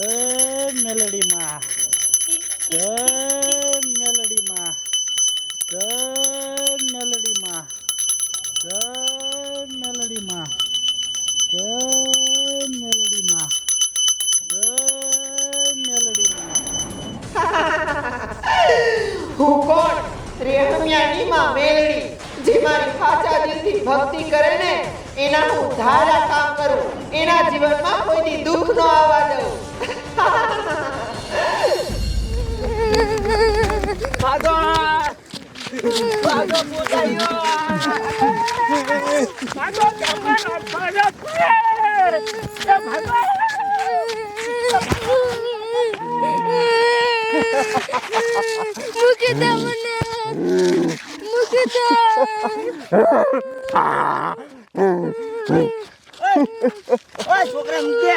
જય મેલડીમાં જય મેલડીમાં જય મેલડીમાં જય મેલડીમાં જય મેલડીમાં જય મેલડીમાં હું કોણ? રેહમિયાની માં મેલડી દિલથી ભક્તિ કરે ને, એના હું ધારા કામ કરું, એના જીવનમાં કોઈની દુઃખ ન આવવા દઉં. ભાગો ભાગો પોતાયો ભાગો જમવાનો ભાગો ભાગો મૂકી દે મને મૂકી દે ઓય છોકરા મૂકે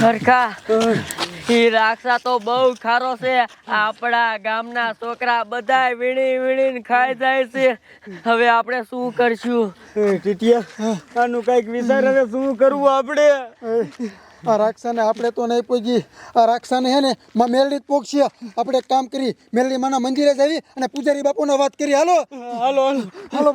સરખા ઈ રાક્ષા તો બહુ ખારો છે. આપણા ગામના છોકરા બધા વીણી વીણીને ખાઈ જાય છે. હવે આપણે શું કરશું? ટીટિયા, આનું કંઈક વિચાર, હવે શું કરવું આપણે? આ રાક્ષાને આપણે તો નહીં પૂજી આ રાક્ષાને હે ને માં મેલડી જ પોગશી. આપણે એક કામ કરી મેલડી માના મંદિરે જવી અને પૂજારી બાપુને વાત કરી. હાલો. હાલો હાલો. હાલો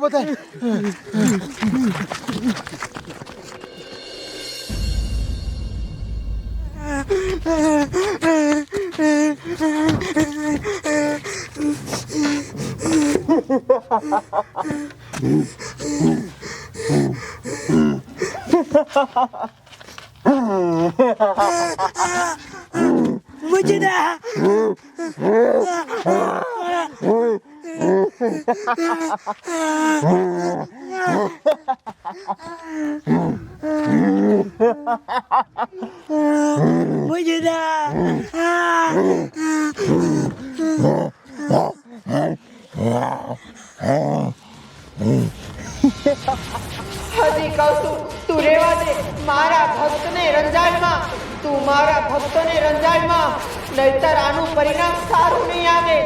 બધા હજી કહું છું તું રેવા દે. મારા ભક્તને રંજાડમાં. તું મારા ભક્તોને રંજાડમાં. નહીતર આનું પરિણામ સારું નહીં આવે.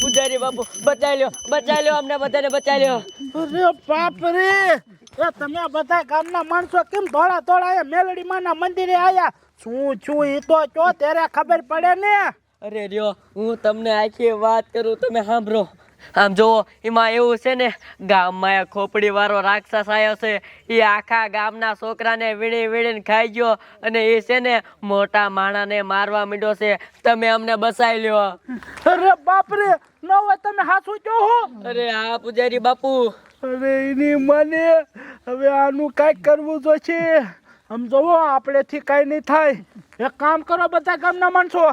પૂજારી બાપુ બચાવી લ્યો બચાવી લ્યો અમને બધાને બચાવી લ્યો. અરે બાપ રે એ તમે બધા ગામના માણસો કેમ ધોળા ધોળા મેલડી માના મંદિરે આયા? શું છું એ તો ચો ત્યારે ખબર પડે ને. અરે રયો હું તમને આખી વાત કરું તમે સાંભળો. આમ જુઓ એમાં એવું છે ને ગામમાં એ ખોપડી વાળો રાક્ષસ આવ્યો છે. એ આખા ગામના છોકરાને વીણી વીણીને ખાઈ ગયો અને એ છે ને મોટા માણાને મારવા માંડ્યો છે. તમે અમને બસાવી લ્યો. અરે બાપ રે ન હોય તમે હાસું જો અરે હા પૂજારી બાપુ. અરે એની મને હવે આનું કાંઈક કરવું જોઈશે આમ જોવો આપણેથી કાંઈ નહીં થાય. એક કામ કરો બધા ગામના માણસો.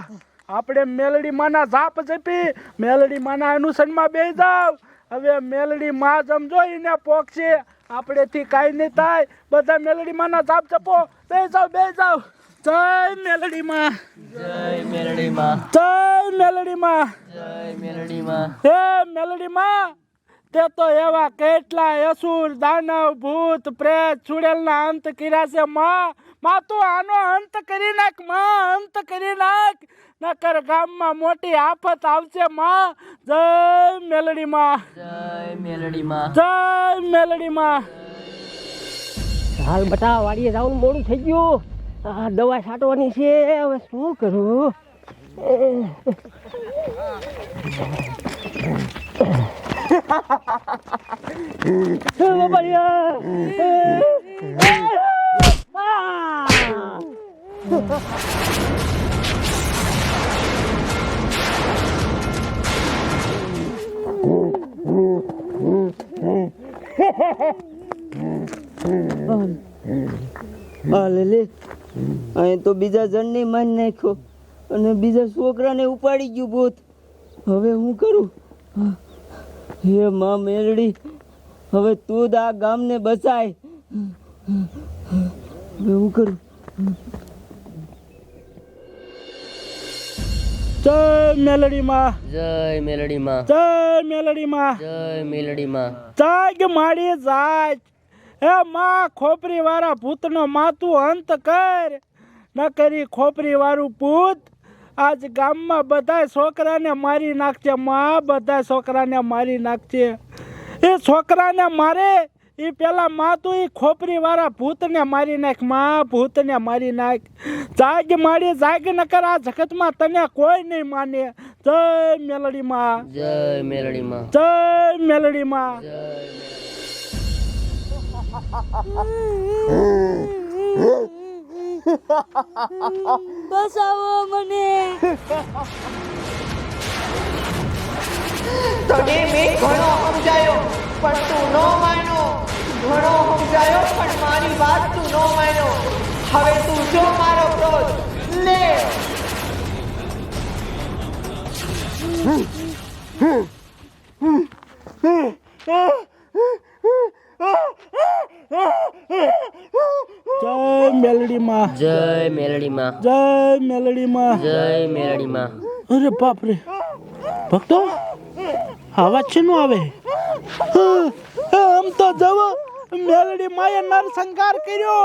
આપણે મેલડી માના ઝાપ જપી મેલડી માના અનુસરમાં બે જાવ. હવે મેલડી માં સમજો એને પોકશે આપણેથી કાંઈ નહીં થાય. બધા મેલડી માના ઝાપ જપો. બે જાવ બે જાવ. જય મેલડી માં જય મેરડીમાં જય મેલડી માં જય મેરડીમાં હે મેલડી માં તે તો એવા કેટલા અસુર દાનવ ભૂત પ્રેત ચુડેલના અંત કર્યા છે. માં માં તું આનો અંત કરી નાખમાં અંત કરી નાખ. નકર ગામમાં મોટી આફત આવશે માં. જય મેલડી માં જય મેરડીમાં જય મેલડી માં હાલ બટા વાડીએ જવાનું મોડું થઈ ગયું. આ દવા છાંટવાની છે. હવે શું કરું? હા, લે અહીં તો બીજા જણને માન નાખ્યો અને બીજા છોકરાને ઉપાડી ગયું ભૂત. હવે હું કરું? હે માં મેરડી હવે તું જ આ ગામને બચાય. હું કરું? જય મેલડીમાં. જય મેલડીમાં. જય મેલડીમાં. જય મેલડીમાં. જાગ માડી જાગ હે માં ખોપરી વાળા ભૂતનો માતું અંત કર. ન કરી ખોપરી વાળું ભૂત આજ ગામમાં બધા છોકરાને મારી નાખશે મા બધા છોકરાને મારી નાખશે એ છોકરાને મારે એ પેલા માં તું એ ખોપરી વાળા ભૂતને મારી નાખમાં ભૂતને મારી નાખ. જાગ માડી જાગ ન કર આ જગતમાં તને કોઈ નહીં માને. જય મેલડીમાં. જય મેલડીમાં. જય મેલડીમાં. જય બસાવો મને. તને મેં ઘણો સમજાયો, પણ તું ન માન્યો. ઘણો સમજાયો, પણ મારી વાત તું ન માન્યો. હવે તું જો મારો ક્રોધ, લે. જય મેલડીમાં. જય મેલડીમાં. જય મેલડીમાં. જય મેલડીમાં. અરે બાપ રે ભક્તો અવાજ છે નું આવે? આમ તો જવો. મેલડી માએ નરસંહાર કર્યો.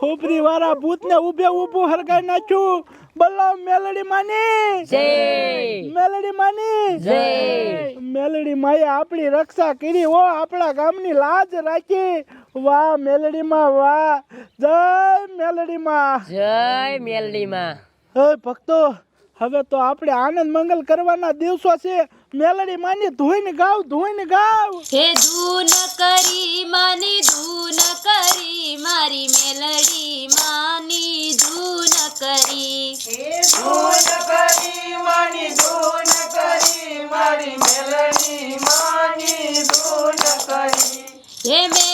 ખોપરી વાળા ભૂતને ઊભે ઊભું હરગાઈ નાખ્યું. બોલો મેલડી માની જય. મેલડી માની જય. મેલડી માએ આપણી રક્ષા કરી ઓ આપણા ગામની લાજ રાખી. વાહ મેલડીમાં વાહ. જય મેલડીમાં. જય મેલડીમાં. હે ભક્તો હવે તો આપણે આનંદ મંગલ કરવાના દિવસો છે. મેલડી માની ધોઈને ગાવ ધોઈને ગાવ. હે ધૂન કરી માની ધૂન કરી. મારી મેલડી માની ધૂન કરી. હે મેલડી